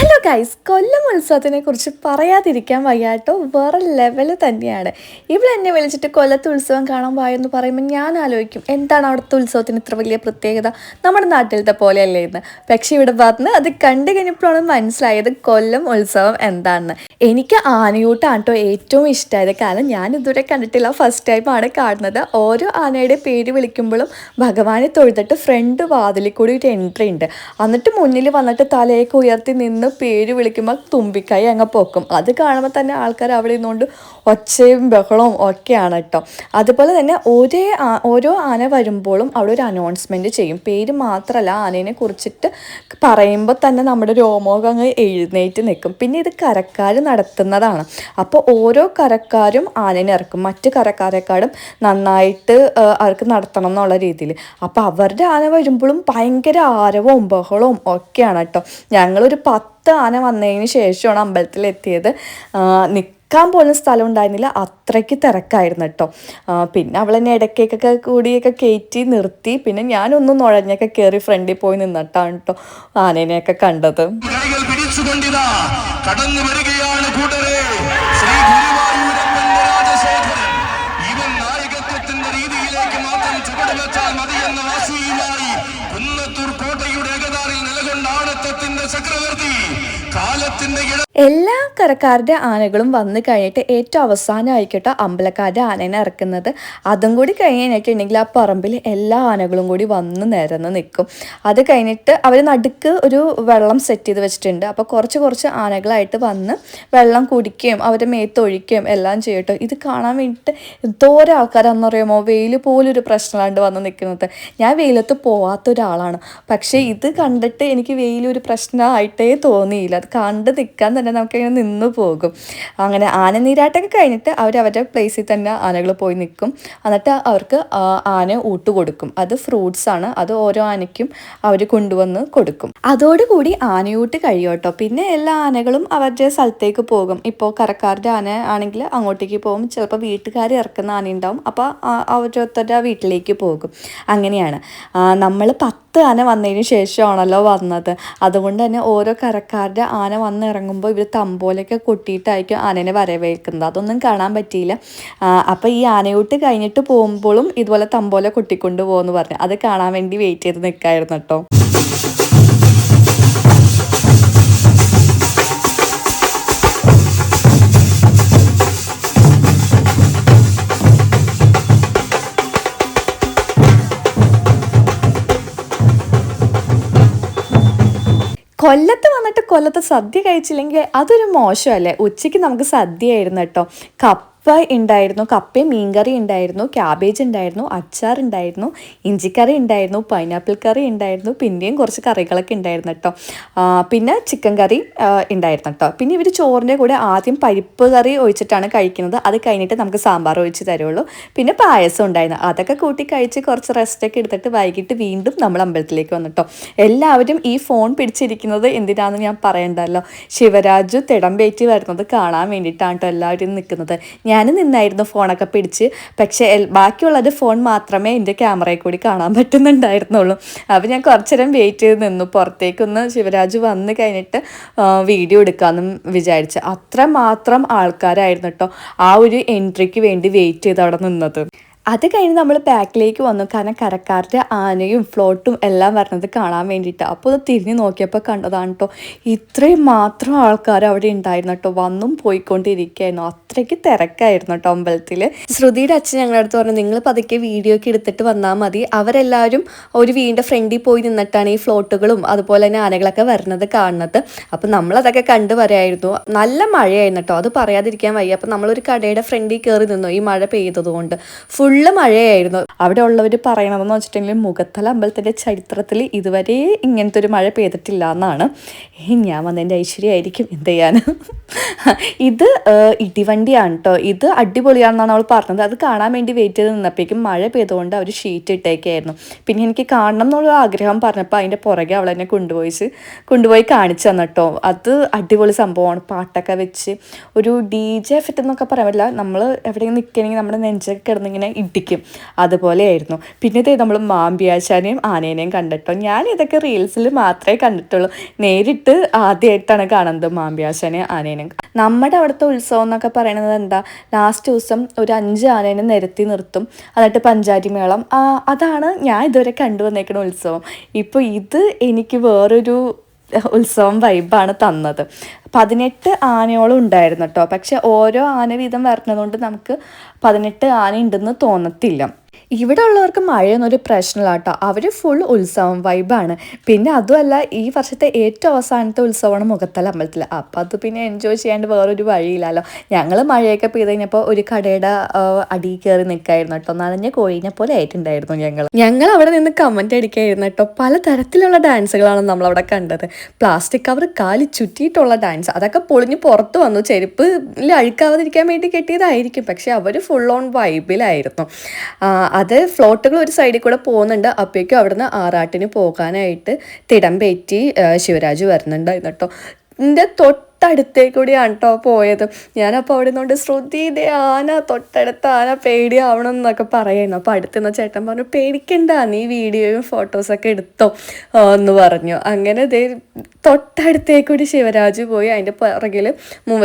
Hello guys കൊല്ലം ഉത്സവത്തിനെ കുറിച്ച് പറയാതിരിക്കാൻ വയ്യാട്ടോ വേറെ ലെവൽ തന്നെയാണ്. ഇവിടെ എന്നെ വിളിച്ചിട്ട് കൊല്ലത്ത് ഉത്സവം കാണാൻ പോയെന്ന് പറയുമ്പോൾ ഞാൻ ആലോചിക്കും എന്താണ് അവിടുത്തെ ഉത്സവത്തിന് ഇത്ര വലിയ പ്രത്യേകത? നമ്മുടെ നാട്ടിലത്തെ പോലെയല്ലേ എന്ന് പക്ഷേ ഇവിടെ വന്ന് അത് കണ്ടു കഴിഞ്ഞപ്പോഴാണ് മനസ്സിലായത് കൊല്ലം ഉത്സവം എന്താണെന്ന്. എനിക്ക് ആനയൂട്ടാണ് കേട്ടോ ഏറ്റവും ഇഷ്ടമായത് കാരണം ഞാൻ ഇതുവരെ കണ്ടിട്ടില്ല. ഫസ്റ്റ് ടൈമാണ് കാണുന്നത്. ഓരോ ആനയുടെ പേര് വിളിക്കുമ്പോഴും ഭഗവാനെ തൊഴുതിട്ട് ഫ്രണ്ട് വാതിലിൽ കൂടി ഒരു എൻട്രി ഉണ്ട്. എന്നിട്ട് മുന്നിൽ വന്നിട്ട് തലയൊക്കെ ഉയർത്തി നിന്ന് പേര് വിളിക്കുമ്പോൾ തുമ്പിക്കൈ അങ്ങ് പൊക്കും. അത് കാണുമ്പോൾ തന്നെ ആൾക്കാർ അവിടെ നിന്നുകൊണ്ട് ഒച്ചയും ബഹളവും ഒക്കെയാണ് കേട്ടോ അതുപോലെ തന്നെ ഒരേ ഓരോ ആന വരുമ്പോഴും അവിടെ ഒരു അനൗൺസ്മെന്റ് ചെയ്യും. പേര് മാത്രമല്ല ആനേനെ കുറിച്ചിട്ട് പറയുമ്പോൾ തന്നെ നമ്മുടെ രോമോകം അങ്ങ് എഴുന്നേറ്റ് നിൽക്കും പിന്നെ ഇത് കരക്കാർ നടത്തുന്നതാണ്. അപ്പോൾ ഓരോ കരക്കാരും ആനേനെ ഇറക്കും. മറ്റ് കരക്കാരെക്കാളും നന്നായിട്ട് അവർക്ക് നടത്തണം എന്നുള്ള രീതിയിൽ. അപ്പോൾ അവരുടെ ആന വരുമ്പോഴും ഭയങ്കര ആരവവും ബഹളവും ഒക്കെയാണ് കേട്ടോ. ഞങ്ങളൊരു പത്ത് ആന വന്നതിന് ശേഷമാണ് അമ്പലത്തിൽ അമ്പലത്തിലെത്തിയത് നിൽക്കാൻ പോലും സ്ഥലം ഉണ്ടായിരുന്നില്ല. അത്രയ്ക്ക് തിരക്കായിരുന്നു കേട്ടോ. പിന്നെ അവൾ എന്നെ ഇടയ്ക്കൊക്കെ കൂടിയൊക്കെ കയറ്റി നിർത്തി. പിന്നെ ഞാനൊന്നും നുഴഞ്ഞൊക്കെ കയറി ഫ്രണ്ടിൽ പോയി നിന്നിട്ടാണ് കേട്ടോ ആനേനെയൊക്കെ കണ്ടത്. കടന്നു വരികയാണ് ശ്രീ രാജശേഖരൻ. രീതിയിലേക്ക് മാത്രം കോട്ടയുടെ ഏകദാറിൽ ചക്രവർത്തി കാലത്തിന്റെ എല്ലാ കരക്കാരുടെ ആനകളും വന്ന് കഴിഞ്ഞിട്ട് ഏറ്റവും അവസാനമായിക്കോട്ടെ അമ്പലക്കാരുടെ ആനേനെ ഇറക്കുന്നത്. അതും കൂടി കഴിഞ്ഞ് കഴിഞ്ഞിട്ടുണ്ടെങ്കിൽ ആ പറമ്പിൽ എല്ലാ ആനകളും കൂടി വന്ന് നിരന്ന് നിൽക്കും. അത് കഴിഞ്ഞിട്ട് അവർ നടുക്ക് ഒരു വെള്ളം സെറ്റ് ചെയ്ത് വെച്ചിട്ടുണ്ട്. അപ്പോൾ കുറച്ച് കുറച്ച് ആനകളായിട്ട് വന്ന് വെള്ളം കുടിക്കുകയും അവരെ മേത്തൊഴിക്കുകയും എല്ലാം ചെയ്യട്ടോ. ഇത് കാണാൻ വേണ്ടിയിട്ട് എന്തോരം ആൾക്കാരാണെന്ന് അറിയാമോ? വെയിൽ പോലൊരു പ്രശ്നമാണ്ട് വന്ന് നിൽക്കുന്നത്. ഞാൻ വെയിലത്ത് പോവാത്ത ഒരാളാണ് പക്ഷേ ഇത് കണ്ടിട്ട് എനിക്ക് വെയിലൊരു പ്രശ്നമായിട്ടേ തോന്നിയില്ല. അത് കണ്ട് നിൽക്കാൻ തന്നെ നമുക്കിങ്ങനെ നിന്ന് പോകും. അങ്ങനെ ആന ആനനീരാട്ടൊക്കെ കഴിഞ്ഞിട്ട് അവർ അവരുടെ പ്ലേസിൽ തന്നെ ആനകൾ പോയി നിൽക്കും എന്നിട്ട് അവർക്ക് ആന ഊട്ട് കൊടുക്കും. അത് ഫ്രൂട്ട്സ് ആണ്. അത് ഓരോ ആനയ്ക്കും അവർ കൊണ്ടുവന്ന് കൊടുക്കും. അതോടുകൂടി ആനയൂട്ട് കഴിയോട്ടോ പിന്നെ എല്ലാ ആനകളും അവരുടെ സ്ഥലത്തേക്ക് പോകും. ഇപ്പോൾ കറക്കാരുടെ ആന ആണെങ്കിൽ അങ്ങോട്ടേക്ക് പോകും. ചിലപ്പോൾ വീട്ടുകാർ ഇറക്കുന്ന ആന ഉണ്ടാവും അപ്പോൾ അവരോരുത്തരുടെ വീട്ടിലേക്ക് പോകും. അങ്ങനെയാണ്. നമ്മൾ പത്ത് ആന വന്നതിന് ശേഷമാണല്ലോ വന്നത്. അതുകൊണ്ട് തന്നെ ഓരോ കരക്കാരുടെ ആന വന്നിറങ്ങുമ്പോൾ ഇവർ തമ്പോലൊക്കെ കൊട്ടിയിട്ടായിരിക്കും ആനേനെ വരവേൽക്കുന്നത്. അതൊന്നും കാണാൻ പറ്റിയില്ല. അപ്പോൾ ഈ ആനയൂട്ട് കഴിഞ്ഞിട്ട് പോകുമ്പോഴും ഇതുപോലെ തമ്പോല കൊട്ടിക്കൊണ്ട് പോകുമെന്ന് പറഞ്ഞു. അത് കാണാൻ വേണ്ടി വെയിറ്റ് ചെയ്ത് നിൽക്കായിരുന്നു കേട്ടോ. കൊല്ലത്ത് വന്നിട്ട് കൊല്ലത്ത് സദ്യ കഴിച്ചില്ലെങ്കിൽ അതൊരു മോശമല്ലേ? ഉച്ചയ്ക്ക് നമുക്ക് സദ്യയായിരുന്നു കേട്ടോ. കപ്പ ഉണ്ടായിരുന്നു കപ്പയും മീൻകറി ഉണ്ടായിരുന്നു ക്യാബേജ് ഉണ്ടായിരുന്നു അച്ചാർ ഉണ്ടായിരുന്നു ഇഞ്ചിക്കറി ഉണ്ടായിരുന്നു പൈനാപ്പിൾ കറി ഉണ്ടായിരുന്നു പിന്നെയും കുറച്ച് കറികളൊക്കെ ഉണ്ടായിരുന്നു കേട്ടോ പിന്നെ ചിക്കൻ കറി ഉണ്ടായിരുന്നു കേട്ടോ പിന്നെ ഇവർ ചോറിന്റെ കൂടെ ആദ്യം പരിപ്പ് കറി ഒഴിച്ചിട്ടാണ് കഴിക്കുന്നത്. അത് കഴിഞ്ഞിട്ട് നമുക്ക് സാമ്പാർ ഒഴിച്ച് തരുള്ളൂ. പിന്നെ പായസം ഉണ്ടായിരുന്നു. അതൊക്കെ കൂട്ടി കഴിച്ച് കുറച്ച് റെസ്റ്റൊക്കെ എടുത്തിട്ട് വൈകിട്ട് വീണ്ടും നമ്മൾ അമ്പലത്തിലേക്ക് വന്നിട്ടോ എല്ലാവരും ഈ ഫോൺ പിടിച്ചിരിക്കുന്നത് എന്തിനാണെന്ന് ഞാൻ പറയണ്ടല്ലോ? ശിവരാജു തിടമ്പേറ്റി വരുന്നത് കാണാൻ വേണ്ടിയിട്ടാണ് കേട്ടോ എല്ലാവരും നിൽക്കുന്നത്. ഞാൻ നിന്നായിരുന്നു ഫോണൊക്കെ പിടിച്ച്. പക്ഷേ ബാക്കിയുള്ളത് ഫോൺ മാത്രമേ എന്റെ ക്യാമറയിൽ കൂടി കാണാൻ പറ്റുന്നുണ്ടായിരുന്നുള്ളൂ. അപ്പോൾ ഞാൻ കുറച്ചു നേരം വെയിറ്റ് ചെയ്ത് നിന്നു. പുറത്തേക്കൊന്ന് ശിവരാജ് വന്ന് കഴിഞ്ഞിട്ട് വീഡിയോ എടുക്കാമെന്നും വിചാരിച്ച്. അത്ര മാത്രം ആൾക്കാരായിരുന്നു കേട്ടോ ആ ഒരു എൻട്രിക്ക് വേണ്ടി വെയിറ്റ് ചെയ്ത് അവിടെ നിന്നത്. അത് കഴിഞ്ഞ് നമ്മൾ പാക്കിലേക്ക് വന്നു. കാരണം കരക്കാരുടെ ആനയും ഫ്ലോട്ടും എല്ലാം വരുന്നത് കാണാൻ വേണ്ടിയിട്ട്. അപ്പോൾ അത് തിരിഞ്ഞ് നോക്കിയപ്പോൾ കണ്ടതാണ് കേട്ടോ ഇത്രയും മാത്രം ആൾക്കാർ അവിടെ ഉണ്ടായിരുന്നു കേട്ടോ വന്നും പോയിക്കൊണ്ടിരിക്കുകയായിരുന്നു. അത്രയ്ക്ക് തിരക്കായിരുന്നു കേട്ടോ അമ്പലത്തിൽ ശ്രുതിയുടെ അച്ഛൻ ഞങ്ങളുടെ അടുത്ത് പറഞ്ഞു നിങ്ങൾ പതുക്കെ വീഡിയോ ഒക്കെ എടുത്തിട്ട് വന്നാൽ മതി. അവരെല്ലാവരും ഒരു വീടിന്റെ ഫ്രണ്ടിൽ പോയി നിന്നിട്ടാണ് ഈ ഫ്ലോട്ടുകളും അതുപോലെ തന്നെ ആനകളൊക്കെ വരുന്നത് കാണുന്നത്. അപ്പം നമ്മളതൊക്കെ കണ്ടു വരായിരുന്നു നല്ല മഴയായിരുന്നു കേട്ടോ അത് പറയാതിരിക്കാൻ വയ്യ. അപ്പം നമ്മളൊരു കടയുടെ ഫ്രണ്ടിൽ കയറി നിന്നു ഈ മഴ പെയ്തതുകൊണ്ട്. ഫുള്ള് മഴയായിരുന്നു. അവിടെ ഉള്ളവർ പറയണതെന്ന് വെച്ചിട്ടുണ്ടെങ്കിൽ മുഖത്തല അമ്പലത്തിന്റെ ചരിത്രത്തിൽ ഇതുവരെ ഇങ്ങനത്തെ ഒരു മഴ പെയ്തിട്ടില്ല എന്നാണ്. ഏ, ഞാൻ വന്നതിന്റെ ഐശ്വര്യമായിരിക്കും എന്ത് ചെയ്യാൻ? ഇത് ഇടിവണ്ടിയാണ് കേട്ടോ ഇത് അടിപൊളിയാണെന്നാണ് അവൾ പറഞ്ഞത്. അത് കാണാൻ വേണ്ടി വെയിറ്റ് ചെയ്ത് നിന്നപ്പോഴേക്കും മഴ പെയ്തുകൊണ്ട് അവർ ഷീറ്റ് ഇട്ടേക്കായിരുന്നു. പിന്നെ എനിക്ക് കാണണം എന്നുള്ള ആഗ്രഹം പറഞ്ഞപ്പോൾ അതിന്റെ പുറകെ അവൾ എന്നെ കൊണ്ടുപോയി കൊണ്ടുപോയി കാണിച്ചു തന്നു കേട്ടോ അത് അടിപൊളി സംഭവമാണ്. പാട്ടൊക്കെ വെച്ച് ഒരു ഡി ജെ എഫക്റ്റ് എന്നൊക്കെ പറയാൻ പറ്റില്ല. നമ്മൾ എവിടെയെങ്കിലും നിൽക്കണമെങ്കിൽ നമ്മുടെ നെഞ്ചൊക്കെ കിടന്നിങ്ങനെ ഇടിക്കും. അതുപോലെയായിരുന്നു പിന്നെ നമ്മൾ മാമ്പിയാശാനെയും ആനേനെയും കണ്ടിട്ടോ ഞാൻ ഇതൊക്കെ റീൽസിൽ മാത്രമേ കണ്ടിട്ടുള്ളൂ. നേരിട്ട് ആദ്യമായിട്ടാണ് കാണുന്നത് മാമ്പിയാശാനെയും ആനേനെയും. നമ്മുടെ അവിടുത്തെ ഉത്സവം എന്നൊക്കെ പറയുന്നത് എന്താ? ലാസ്റ്റ് ദിവസം ഒരു അഞ്ച് ആനേനെ നിരത്തി നിർത്തും. എന്നിട്ട് പഞ്ചാരി മേളം. അതാണ് ഞാൻ ഇതുവരെ കണ്ടുവന്നേക്കുന്ന ഉത്സവം. ഇപ്പോൾ ഇത് എനിക്ക് വേറൊരു ഉത്സവം വൈബാണ് തന്നത്. പതിനെട്ട് ആനയോളം ഉണ്ടായിരുന്നു കേട്ടോ പക്ഷെ ഓരോ ആന വീതം വരണതുകൊണ്ട് നമുക്ക് പതിനെട്ട് ആന ഉണ്ടെന്ന് തോന്നത്തില്ല. ഇവിടെ ഉള്ളവർക്ക് മഴയൊന്നും ഒരു പ്രശ്നമില്ല കേട്ടോ അവർ ഫുൾ ഉത്സവം വൈബാണ് പിന്നെ അതുമല്ല ഈ വർഷത്തെ ഏറ്റവും അവസാനത്തെ ഉത്സവമാണ് മുഖത്തല അമ്പലത്തിൽ അപ്പോൾ അത് പിന്നെ എൻജോയ് ചെയ്യാണ്ട് വേറൊരു വഴിയില്ലല്ലോ. ഞങ്ങൾ മഴയൊക്കെ പെയ്ത് കഴിഞ്ഞപ്പോൾ ഒരു കടയുടെ അടി അടിയിൽ കയറി നിൽക്കായിരുന്നു കേട്ടോ. നനഞ്ഞ കോഴിനെ പോലെ ആയിട്ടുണ്ടായിരുന്നു ഞങ്ങൾ ഞങ്ങൾ അവിടെ നിന്ന് കമന്റ് അടിക്കായിരുന്നു കേട്ടോ. പല തരത്തിലുള്ള ഡാൻസുകളാണ് നമ്മളവിടെ കണ്ടത്. പ്ലാസ്റ്റിക് കവർ കാലി ചുറ്റിയിട്ടുള്ള ഡാൻസ് അതൊക്കെ പൊളിഞ്ഞ് പുറത്ത് വന്നു. ചെരുപ്പ് അഴുക്കാവാതിരിക്കാൻ വേണ്ടി കെട്ടിയതായിരിക്കും. പക്ഷെ അവർ ഫുൾ ഓൺ വൈബിലായിരുന്നു അത് ഫ്ലോട്ടുകൾ ഒരു സൈഡിൽ കൂടെ പോകുന്നുണ്ട്. അപ്പോഴേക്കും അവിടുന്ന് ആറാട്ടിന് പോകാനായിട്ട് തിടം പേറ്റി ശിവരാജ് വരുന്നുണ്ടായിരുന്നു കേട്ടോ എന്റെ തൊട്ടടുത്തേ കൂടിയാണ് കേട്ടോ പോയത്. ഞാനപ്പോൾ അവിടെ നിന്നുകൊണ്ട് ശ്രുതി ഇതേ ആന തൊട്ടടുത്ത ആന പേടിയാവണം എന്നൊക്കെ പറയുന്നു. അപ്പോൾ അടുത്തുനിന്ന് ചേട്ടൻ പറഞ്ഞു പേടിക്കണ്ട നീ വീഡിയോയും ഫോട്ടോസൊക്കെ എടുത്തോ എന്ന് പറഞ്ഞു. അങ്ങനെ ദേ തൊട്ടടുത്തേ കൂടി ശിവരാജ് പോയി. അതിന്റെ പിറകിൽ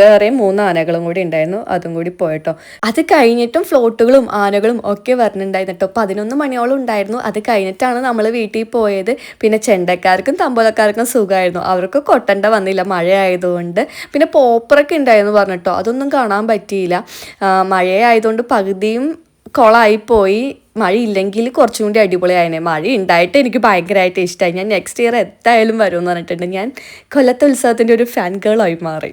വേറെ മൂന്ന് ആനകളും കൂടി ഉണ്ടായിരുന്നു. അതും കൂടി പോയിട്ടോ. അത് കഴിഞ്ഞിട്ടും ഫ്ലോട്ടുകളും ആനകളും ഒക്കെ വരണുണ്ടായിരുന്നു കേട്ടോ പതിനൊന്ന് മണിയോളം ഉണ്ടായിരുന്നു. അത് കഴിഞ്ഞിട്ടാണ് നമ്മൾ വീട്ടിൽ പോയത്. പിന്നെ ചെണ്ടക്കാർക്കും തമ്പോലക്കാർക്കും സുഖമായിരുന്നു. അവർക്ക് കൊട്ടണ്ട വന്നില്ല. മഴ ആയതുകൊണ്ട് പിന്നെ പോപ്പറൊക്കെ ഉണ്ടായിരുന്നു പറഞ്ഞിട്ടോ അതൊന്നും കാണാൻ പറ്റിയില്ല. മഴയായതുകൊണ്ട് പകുതിയും കുളമായിപ്പോയി മഴയില്ലെങ്കിൽ കുറച്ചും കൂടി അടിപൊളിയായനെ. മഴ ഉണ്ടായിട്ട് എനിക്ക് ഭയങ്കരമായിട്ട് ഇഷ്ടമായി ഞാൻ നെക്സ്റ്റ് ഇയർ എന്തായാലും വരുമെന്ന് പറഞ്ഞിട്ടുണ്ട്. ഞാൻ കൊല്ലത്തെ ഉത്സവത്തിന്റെ ഒരു ഫാൻ ഗേളായി മാറി.